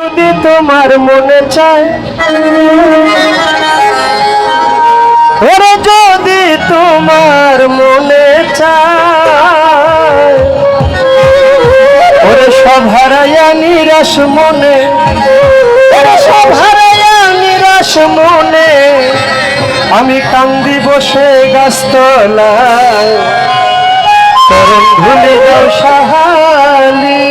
যদি তোমার মনে চায়। ওরে যদি তোমার মনে চায়। ওরে সব হারাইয়া নিরাশ মনে। ওরে সব হারাইয়া নিরাশ মনে। আমি কান্দি বসে গাছতলায়। চরণ ভুলে যাও সাহালি।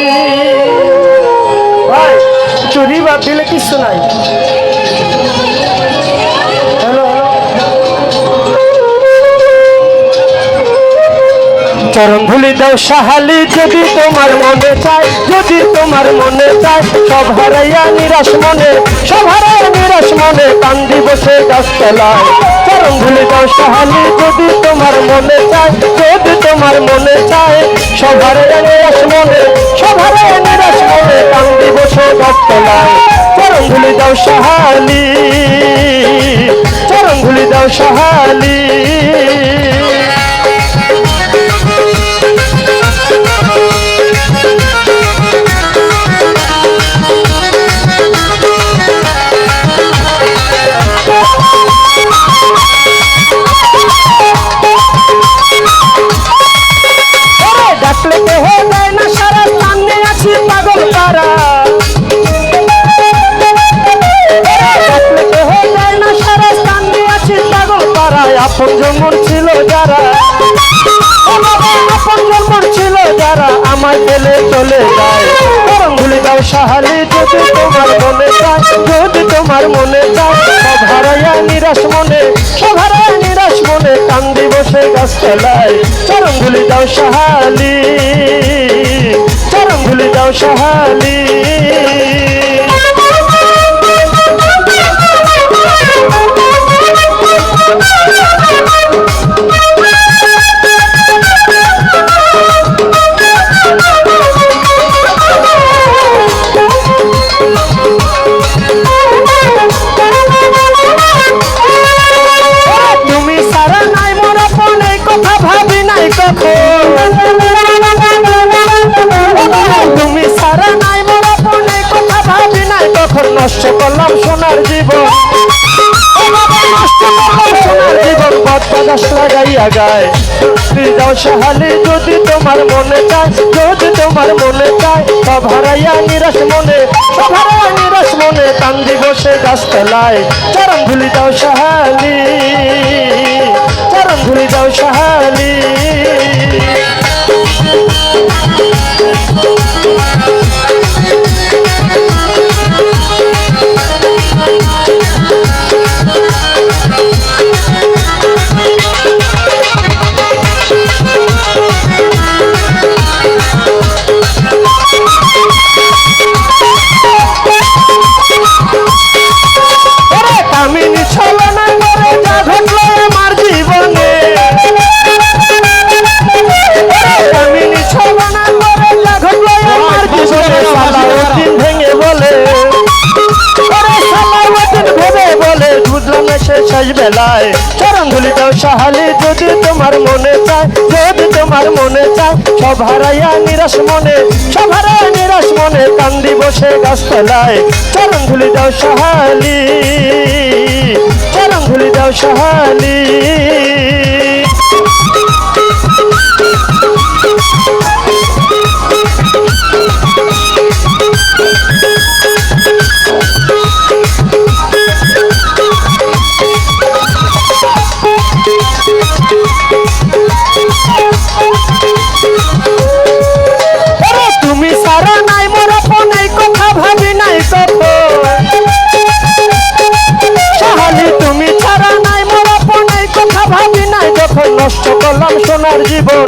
চুরি বা দিলে কিছু নাই। চরণ ধুলি দাও সাহালি, যদি তোমার মনে চায়, যদি তোমার মনে চায়, সব হারাইয়া নিরাশ মনে, সব হারাইয়া নিরাশ মনে কান্দি বসে গাছতলায়। চরণ ধুলি দাও সাহালি, যদি তোমার মনে চায়, যদি তোমার মনে চায়, সব হারাইয়া নিরাশ মনে, সব হারাইয়া নিরাশ মনে গাছতলায় চরণ ধুলি দাও সাহালি চরণ দাও সাহালি সাহালি যদি তোমার মনে চায়, যদি তোমার মনে চায় সব নিরাশ মনে সব হারাইয়া নিরাশ মনে কান্দি বসে গাছ তলায় চরমগুলি দাও সাহালি চরমগুলি দাও সাহালি। নষ্ট করলাম সোনার জীবন। নষ্ট করলাম সোনার জীবন বদবাদাস লাগাইয়া গায় যাও সাহালি যদি তোমার মনে চায়, যদি তোমার মনে চায়, সব হারাইয়া নিরাশ মনে, সব হারাইয়া নিরাশ মনে কান্দি বসে গাছতলায়। চরম ভুলি দাও সাহালি চরম ভুলি দাও সাহালি। শেষ বেলায় দাও সাহালি যদি তোমার মনে চায়, যদি তোমার মনে চায় সব হারাইয়া নিরাশ মনে সব হারাইয়া নিরাশ মনে কান্দি বসে গাছতলায় দাও সাহালি দাও সাহালি করলাম সোনার জীবন।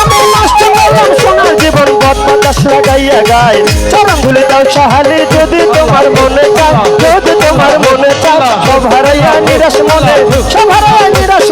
আমি সোনার জীবন বদমাতাস লাগাইয়া চরম ভুলে দাও সাহালি যদি তোমার মনে চায় যদি তোমার মনে নিরাশ মনে।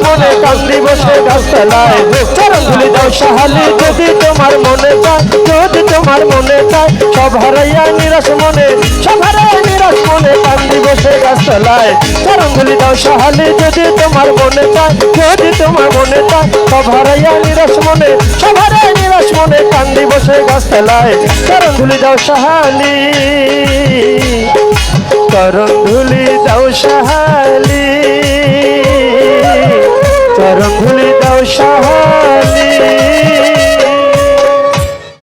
মনে কান্দি বসে গাছতলায় চরম ভুলে দাও সাহালি যদি তোমার মনে চায়, যদি তোমার মনে চায়, সব হারাইয়া নিরাশ মনে, সব হারাইয়া নিরাশ মনে কান্দি বসে গাছ গাছতলায় চরণ দাও সাহালি যদি তোমার মনে চায়, যদি তোমার মনে চায় সভারাইয়া নিরাশ মনে সভারাই নিরাশ মনে কান্দি বসে গাছতলায় চরণ ধুলি দাও সাহালি চরণ ধুলি দাও সাহালি চরণ ভুলে দাও সাহা